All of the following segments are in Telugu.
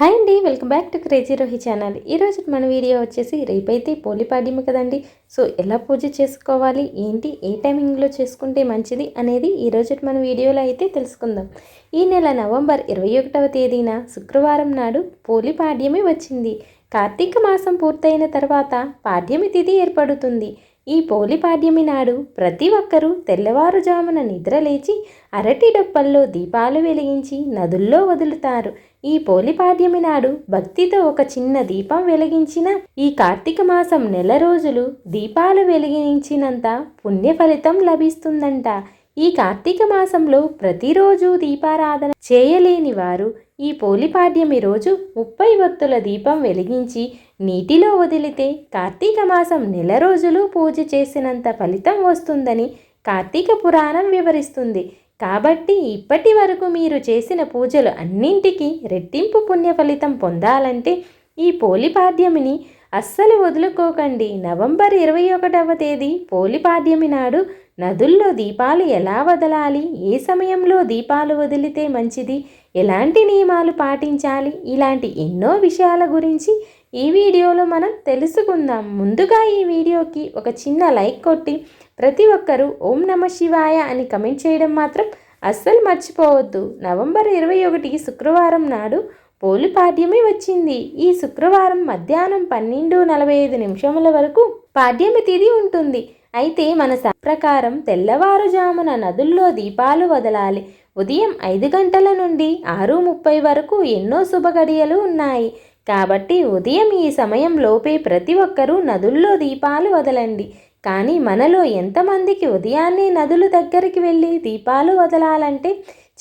హాయ్ అండి welcome back to crazy Rohi channel. ఈరోజు మన వీడియో వచ్చేసి రేపైతే పోలిపాడ్యము కదండి. సో ఎలా పూజ చేసుకోవాలి? ఏంటి? ఏ టైమింగ్లో చేసుకుంటే మంచిది? అనేది ఈరోజు మన వీడియోలో అయితే తెలుసుకుందాం. ఈ నెల నవంబర్ ఇరవై ఒకటవ తేదీన శుక్రవారం నాడు పోలిపాడ్యమే వచ్చింది. కార్తీక మాసం పూర్తయిన తర్వాత పాడ్యమి తిథి ఏర్పడుతుంది. ఈ పోలిపాడ్యమి నాడు ప్రతి ఒక్కరూ తెల్లవారుజామున నిద్రలేచి అరటి డొప్పల్లో దీపాలు వెలిగించి నదుల్లో వదులుతారు. ఈ పోలిపాడ్యమి నాడు భక్తితో ఒక చిన్న దీపం వెలిగించిన ఈ కార్తీక మాసం నెల రోజులు దీపాలు వెలిగించినంత పుణ్య ఫలితం లభిస్తుందంట. ఈ కార్తీక మాసంలో ప్రతిరోజు దీపారాధన చేయలేని వారు ఈ పోలిపాడ్యమి రోజు ముప్పై ఒత్తుల దీపం వెలిగించి నీటిలో వదిలితే కార్తీక మాసం నెల రోజులు పూజ చేసినంత ఫలితం వస్తుందని కార్తీక పురాణం వివరిస్తుంది. కాబట్టి ఇప్పటి వరకు మీరు చేసిన పూజలు అన్నింటికీ రెట్టింపు పుణ్య ఫలితం పొందాలంటే ఈ పోలిపాడ్యమిని అస్సలు వదులుకోకండి. నవంబర్ ఇరవై ఒకటవ తేదీ పోలిపాడ్యమి నాడు నదుల్లో దీపాలు ఎలా వదలాలి? ఏ సమయంలో దీపాలు వదిలితే మంచిది? ఎలాంటి నియమాలు పాటించాలి? ఇలాంటి ఎన్నో విషయాల గురించి ఈ వీడియోలో మనం తెలుసుకుందాం. ముందుగా ఈ వీడియోకి ఒక చిన్న లైక్ కొట్టి ప్రతి ఒక్కరూ ఓం నమ శివాయ అని కమెంట్ చేయడం మాత్రం అస్సలు మర్చిపోవద్దు. నవంబర్ ఇరవై ఒకటి శుక్రవారం నాడు పోలిపాడ్యమి వచ్చింది. ఈ శుక్రవారం మధ్యాహ్నం పన్నెండు నలభై ఐదు నిమిషముల వరకు పాడ్యమి తిథి ఉంటుంది. అయితే మన ప్రకారం తెల్లవారుజామున నదుల్లో దీపాలు వదలాలి. ఉదయం ఐదు గంటల నుండి ఆరు ముప్పై వరకు ఎన్నో శుభగడియలు ఉన్నాయి. కాబట్టి ఉదయం ఈ సమయంలోపే ప్రతి ఒక్కరూ నదుల్లో దీపాలు వదలండి. కానీ మనలో ఎంతమందికి ఉదయాన్నే నదుల దగ్గరికి వెళ్ళి దీపాలు వదలాలంటే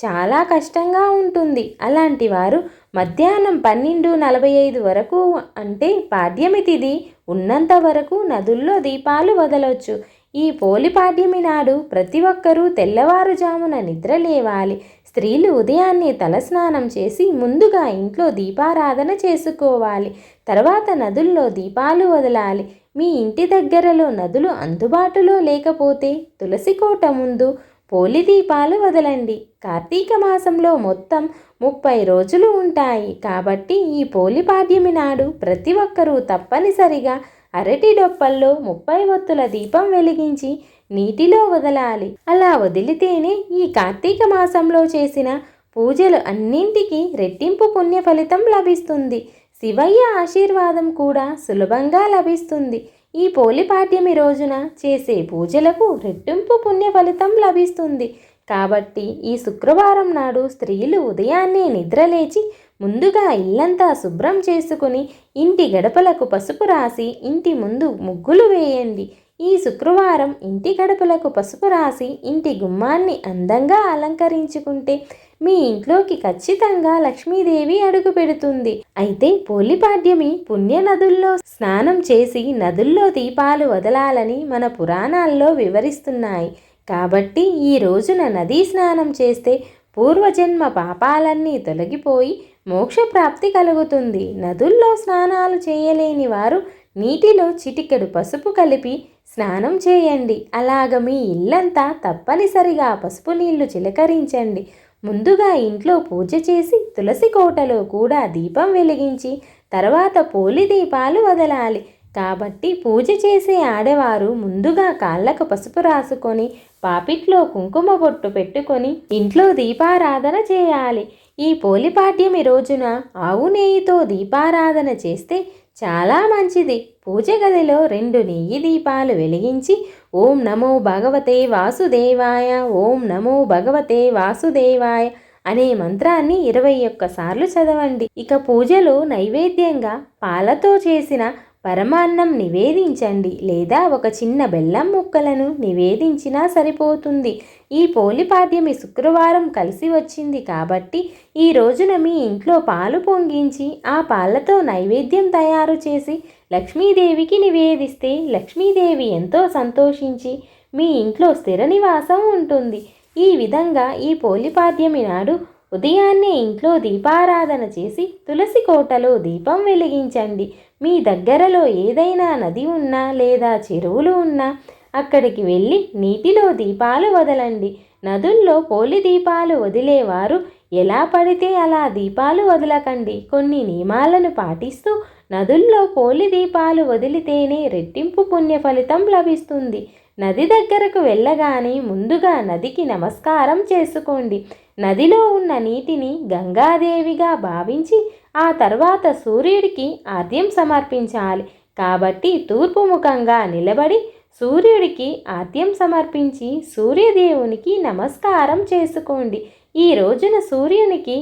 చాలా కష్టంగా ఉంటుంది. అలాంటి వారు మధ్యాహ్నం పన్నెండు నలభై ఐదు వరకు అంటే పాడ్యమి తిథి ఉన్నంత వరకు నదుల్లో దీపాలు వదలొచ్చు. ఈ పోలి పాడ్యమి నాడు ప్రతి ఒక్కరూ తెల్లవారుజామున నిద్ర లేవాలి. స్త్రీలు ఉదయాన్నే తలస్నానం చేసి ముందుగా ఇంట్లో దీపారాధన చేసుకోవాలి. తర్వాత నదుల్లో దీపాలు వదలాలి. మీ ఇంటి దగ్గరలో నదులు అందుబాటులో లేకపోతే తులసి కోట ముందు పోలి దీపాలు వదలండి. కార్తీక మాసంలో మొత్తం ముప్పై రోజులు ఉంటాయి. కాబట్టి ఈ పోలిపాడ్యమి నాడు ప్రతి ఒక్కరూ తప్పనిసరిగా అరటి డొప్పల్లో ముప్పై ఒత్తుల దీపం వెలిగించి నీటిలో వదలాలి. అలా వదిలితేనే ఈ కార్తీక మాసంలో చేసిన పూజలు అన్నింటికీ రెట్టింపు పుణ్య ఫలితం లభిస్తుంది. శివయ్య ఆశీర్వాదం కూడా సులభంగా లభిస్తుంది. ఈ పోలిపాడ్యమి రోజున చేసే పూజలకు రెట్టింపు పుణ్య ఫలితం లభిస్తుంది. కాబట్టి ఈ శుక్రవారం నాడు స్త్రీలు ఉదయాన్నే నిద్రలేచి ముందుగా ఇల్లంతా శుభ్రం చేసుకుని ఇంటి గడపలకు పసుపు రాసి ఇంటి ముందు ముగ్గులు వేయండి. ఈ శుక్రవారం ఇంటి గడపలకు పసుపు రాసి ఇంటి గుమ్మాన్ని అందంగా అలంకరించుకుంటే మీ ఇంట్లోకి ఖచ్చితంగా లక్ష్మీదేవి అడుగు పెడుతుంది. అయితే పోలిపాడ్యమి పుణ్య నదుల్లో స్నానం చేసి నదుల్లో దీపాలు వదలాలని మన పురాణాల్లో వివరిస్తున్నాయి. కాబట్టి ఈ రోజున నదీ స్నానం చేస్తే పూర్వజన్మ పాపాలన్నీ తొలగిపోయి మోక్షప్రాప్తి కలుగుతుంది. నదుల్లో స్నానాలు చేయలేని వారు నీటిలో చిటికెడు పసుపు కలిపి స్నానం చేయండి. అలాగ మీ ఇల్లంతా తప్పనిసరిగా పసుపు నీళ్ళు చిలకరించండి. ముందుగా ఇంట్లో పూజ చేసి తులసి కోటలో కూడా దీపం వెలిగించి తర్వాత పోలి దీపాలు వదలాలి. కాబట్టి పూజ చేసే ఆడవారు ముందుగా కాళ్ళకు పసుపు రాసుకొని పాపిట్లో కుంకుమ బొట్టు పెట్టుకొని ఇంట్లో దీపారాధన చేయాలి. ఈ పోలిపాడ్యమి రోజున ఆవు నెయ్యితో దీపారాధన చేస్తే చాలా మంచిది. పూజ గదిలో రెండు నెయ్యి దీపాలు వెలిగించి ఓం నమో భగవతే వాసుదేవాయ ఓం నమో భగవతే వాసుదేవాయ అనే మంత్రాన్ని ఇరవై ఒక్కసార్లు చదవండి. ఇక పూజలో నైవేద్యంగా పాలతో చేసిన పరమాన్నం నివేదించండి లేదా ఒక చిన్న బెల్లం ముక్కలను నివేదించినా సరిపోతుంది. ఈ పోలిపాడ్యమి శుక్రవారం కలిసి వచ్చింది కాబట్టి ఈ రోజున మీ ఇంట్లో పాలు పొంగించి ఆ పాలతో నైవేద్యం తయారు చేసి లక్ష్మీదేవికి నివేదిస్తే లక్ష్మీదేవి ఎంతో సంతోషించి మీ ఇంట్లో స్థిర నివాసం ఉంటుంది. ఈ విధంగా ఈ పోలిపాడ్యమి నాడు ఉదయాన్నే ఇంట్లో దీపారాధన చేసి తులసి కోటలో దీపం వెలిగించండి. మీ దగ్గరలో ఏదైనా నది ఉన్నా లేదా చెరువులు ఉన్నా అక్కడికి వెళ్ళి నీటిలో దీపాలు వదలండి. నదుల్లో పోలి దీపాలు వదిలేవారు. ఎలా పడితే అలా దీపాలు వదలకండి. కొన్ని నియమాలను పాటిస్తూ నదుల్లో పోలి దీపాలు వదిలితేనే రెట్టింపు పుణ్య ఫలితం లభిస్తుంది. నది దగ్గరకు వెళ్ళగానే ముందుగా నదికి నమస్కారం చేసుకోండి. నదిలో ఉన్న నీటిని గంగాదేవిగా భావించి ఆ తర్వాత సూర్యుడికి ఆద్యం సమర్పించాలి. కాబట్టి తూర్పు ముఖంగా నిలబడి సూర్యుడికి ఆద్యం సమర్పించి సూర్యదేవునికి నమస్కారం చేసుకోండి. ఈ రోజున సూర్యునికి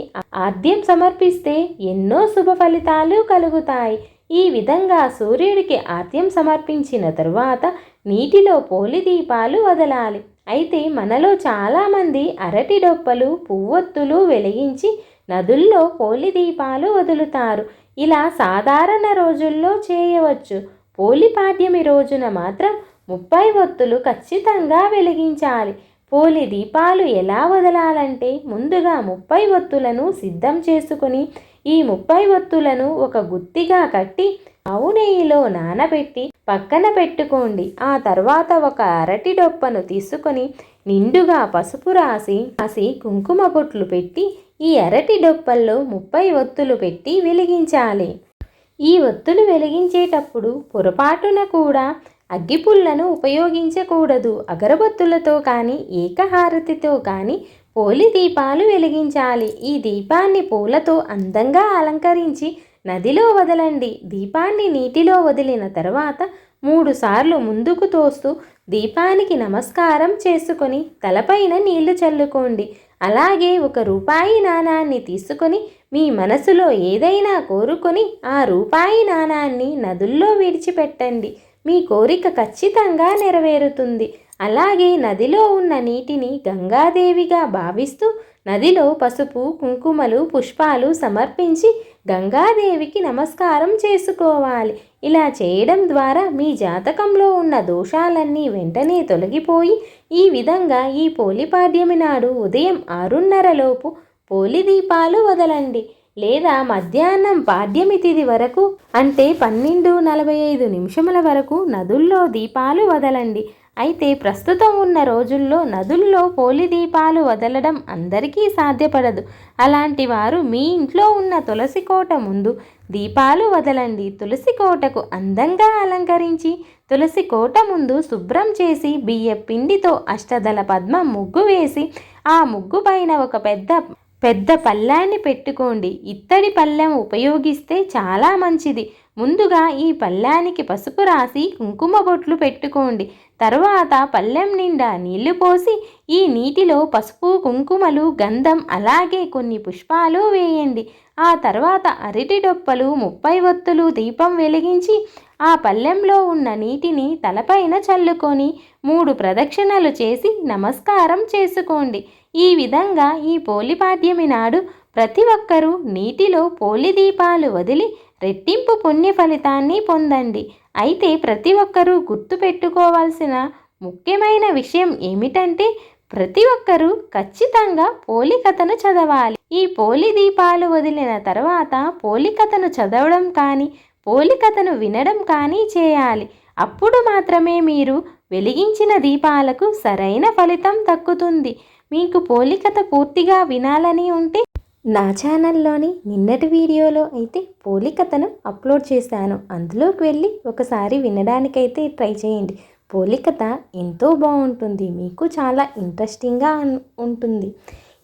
ఆద్యం సమర్పిస్తే ఎన్నో శుభ ఫలితాలు కలుగుతాయి. ఈ విధంగా సూర్యుడికి ఆద్యం సమర్పించిన తరువాత నీటిలో పోలి దీపాలు వదలాలి. అయితే మనలో చాలామంది అరటి డొప్పలు పువ్వొత్తులు వెలిగించి నదుల్లో పోలి దీపాలు వదులుతారు. ఇలా సాధారణ రోజుల్లో చేయవచ్చు. పోలి పాడ్యమి రోజున మాత్రం ముప్పై ఒత్తులు ఖచ్చితంగా వెలిగించాలి. పోలి దీపాలు ఎలా వదలాలంటే ముందుగా ముప్పై ఒత్తులను సిద్ధం చేసుకుని ఈ ముప్పై ఒత్తులను ఒక గుత్తిగా కట్టి అవునెయ్యిలో నానబెట్టి పక్కన పెట్టుకోండి. ఆ తర్వాత ఒక అరటి డొప్పను తీసుకొని నిండుగా పసుపు రాసి రాసి కుంకుమ బొట్లు పెట్టి ఈ అరటి డొప్పల్లో ముప్పై ఒత్తులు పెట్టి వెలిగించాలి. ఈ ఒత్తులు వెలిగించేటప్పుడు పొరపాటున కూడా అగ్గిపుల్లను ఉపయోగించకూడదు. అగరబత్తులతో కానీ ఏకహారతితో కానీ పోలి దీపాలు వెలిగించాలి. ఈ దీపాన్ని పూలతో అందంగా అలంకరించి నదిలో వదలండి. దీపాన్ని నీటిలో వదిలిన తర్వాత మూడుసార్లు ముందుకు తోస్తూ దీపానికి నమస్కారం చేసుకొని తలపైన నీళ్ళు చల్లుకోండి. అలాగే ఒక రూపాయి నాణాన్ని తీసుకొని మీ మనసులో ఏదైనా కోరుకొని ఆ రూపాయి నాణాన్ని నదుల్లో విడిచిపెట్టండి. మీ కోరిక ఖచ్చితంగా నెరవేరుతుంది. అలాగే నదిలో ఉన్న నీటిని గంగాదేవిగా భావిస్తూ నదిలో పసుపు కుంకుమలు పుష్పాలు సమర్పించి గంగాదేవికి నమస్కారం చేసుకోవాలి. ఇలా చేయడం ద్వారా మీ జాతకంలో ఉన్న దోషాలన్నీ వెంటనే తొలగిపోయి ఈ విధంగా ఈ పోలిపాడ్యమి నాడు ఉదయం ఆరున్నరలోపు పోలి దీపాలు వదలండి. లేదా మధ్యాహ్నం పాడ్యమి తిథి వరకు అంటే పన్నెండు నలభై ఐదు నిమిషముల వరకు నదుల్లో దీపాలు వదలండి. అయితే ప్రస్తుతం ఉన్న రోజుల్లో నదుల్లో పోలి దీపాలు వదలడం అందరికీ సాధ్యపడదు. అలాంటి వారు మీ ఇంట్లో ఉన్న తులసి కోట ముందు దీపాలు వదలండి. తులసి కోటకు అందంగా అలంకరించి తులసి కోట ముందు శుభ్రం చేసి బియ్య పిండితో అష్టదల పద్మం ముగ్గు వేసి ఆ ముగ్గు పైన ఒక పెద్ద పెద్ద పళ్ళాన్ని పెట్టుకోండి. ఇత్తడి పళ్ళెం ఉపయోగిస్తే చాలా మంచిది. ముందుగా ఈ పళ్ళానికి పసుపు రాసి కుంకుమ బొట్లు పెట్టుకోండి. తరువాత పళ్ళెం నిండా నీళ్ళు పోసి ఈ నీటిలో పసుపు కుంకుమలు గంధం అలాగే కొన్ని పుష్పాలు వేయండి. ఆ తర్వాత అరటి డొప్పలు ముప్పై ఒత్తులు దీపం వెలిగించి ఆ పళ్ళెంలో ఉన్న నీటిని తలపైన చల్లుకొని మూడు ప్రదక్షిణలు చేసి నమస్కారం చేసుకోండి. ఈ విధంగా ఈ పోలిపాడ్యమి నాడు ప్రతి ఒక్కరూ నీటిలో పోలి దీపాలు వదిలి రెట్టింపు పుణ్య ఫలితాన్ని పొందండి. అయితే ప్రతి ఒక్కరూ గుర్తుపెట్టుకోవాల్సిన ముఖ్యమైన విషయం ఏమిటంటే ప్రతి ఒక్కరూ ఖచ్చితంగా పోలికథను చదవాలి. ఈ పోలి దీపాలు వదిలిన తర్వాత పోలికథను చదవడం కానీ పోలికథను వినడం కానీ చేయాలి. అప్పుడు మాత్రమే మీరు వెలిగించిన దీపాలకు సరైన ఫలితం దక్కుతుంది. మీకు పోలికత పూర్తిగా వినాలని ఉంటే నా ఛానల్లోని నిన్నటి వీడియోలో అయితే పోలికథను అప్లోడ్ చేశాను. అందులోకి వెళ్ళి ఒకసారి వినడానికైతే ట్రై చేయండి. పోలికథ ఎంతో బాగుంటుంది. మీకు చాలా ఇంట్రెస్టింగ్గా ఉంటుంది.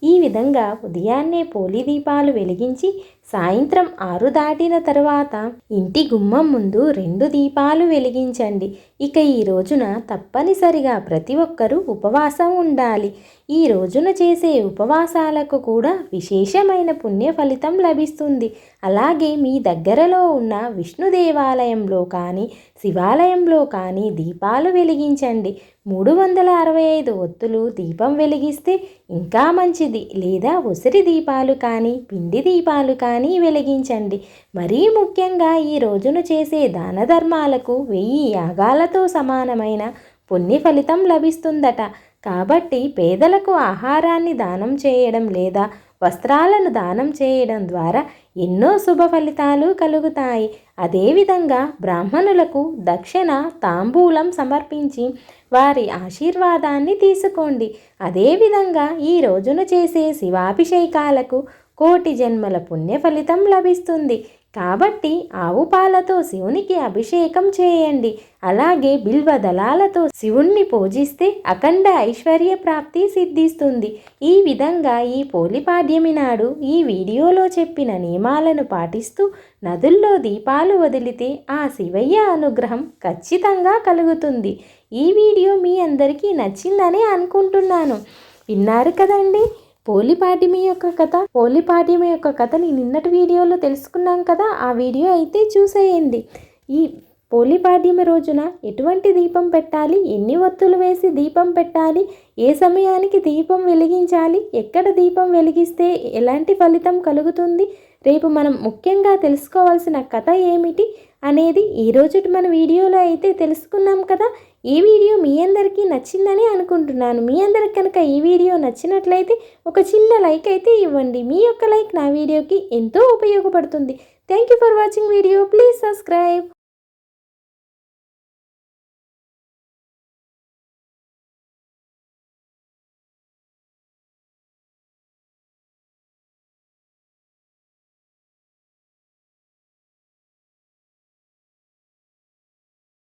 ఈ విధంగా ఉదయాన్నే పోలి దీపాలు వెలిగించి సాయంత్రం ఆరు దాటిన తరువాత ఇంటి గుమ్మం ముందు రెండు దీపాలు వెలిగించండి. ఇక ఈ రోజున తప్పనిసరిగా ప్రతి ఒక్కరూ ఉపవాసం ఉండాలి. ఈ రోజున చేసే ఉపవాసాలకు కూడా విశేషమైన పుణ్య ఫలితం లభిస్తుంది. అలాగే మీ దగ్గరలో ఉన్న విష్ణు దేవాలయంలో కానీ శివాలయంలో కానీ దీపాలు వెలిగించండి. మూడు వందల అరవై ఐదు ఒత్తులు దీపం వెలిగిస్తే ఇంకా మంచిది. లేదా ఉసిరి దీపాలు కానీ పిండి దీపాలు కానీ వెలిగించండి. మరీ ముఖ్యంగా ఈ రోజును చేసే దాన ధర్మాలకు వెయ్యి యాగాలతో సమానమైన పుణ్య ఫలితం లభిస్తుందట. కాబట్టి పేదలకు ఆహారాన్ని దానం చేయడం లేదా వస్త్రాలను దానం చేయడం ద్వారా ఎన్నో శుభ ఫలితాలు కలుగుతాయి. అదేవిధంగా బ్రాహ్మణులకు దక్షిణ తాంబూలం సమర్పించి వారి ఆశీర్వాదాన్ని తీసుకోండి. అదేవిధంగా ఈ రోజున చేసే శివాభిషేకాలకు కోటి జన్మల పుణ్య ఫలితం లభిస్తుంది. కాబట్టి ఆవు పాలతో శివునికి అభిషేకం చేయండి. అలాగే బిల్వ దళాలతో శివుణ్ణి పూజిస్తే అఖండ ఐశ్వర్య ప్రాప్తి సిద్ధిస్తుంది. ఈ విధంగా ఈ పోలిపాడ్యమి నాడు ఈ వీడియోలో చెప్పిన నియమాలను పాటిస్తూ నదుల్లో దీపాలు వదిలితే ఆ శివయ్య అనుగ్రహం ఖచ్చితంగా కలుగుతుంది. ఈ వీడియో మీ అందరికీ నచ్చిందని అనుకుంటున్నాను. విన్నారు కదండి? పోలిపాటిమి యొక్క కథ పోలిపాటిమి యొక్క కథని నిన్నటి వీడియోలో తెలుసుకున్నాం కదా ఆ వీడియో అయితే చూసేయండి. ఈ పోలిపాడ్యమి రోజున ఎటువంటి దీపం పెట్టాలి? ఎన్ని ఒత్తులు వేసి దీపం పెట్టాలి? ఏ సమయానికి దీపం వెలిగించాలి? ఎక్కడ దీపం వెలిగిస్తే ఎలాంటి ఫలితం కలుగుతుంది? రేపు మనం ముఖ్యంగా తెలుసుకోవాల్సిన కథ ఏమిటి అనేది ఈరోజు మన వీడియోలో అయితే తెలుసుకున్నాం కదా. ఈ వీడియో మీ అందరికీ నచ్చిందని అనుకుంటున్నాను. మీ అందరికి కనుక ఈ వీడియో నచ్చినట్లయితే ఒక చిన్న లైక్ అయితే ఇవ్వండి. మీ యొక్క లైక్ నా వీడియోకి ఎంతో ఉపయోగపడుతుంది. Thank you for watching video please subscribe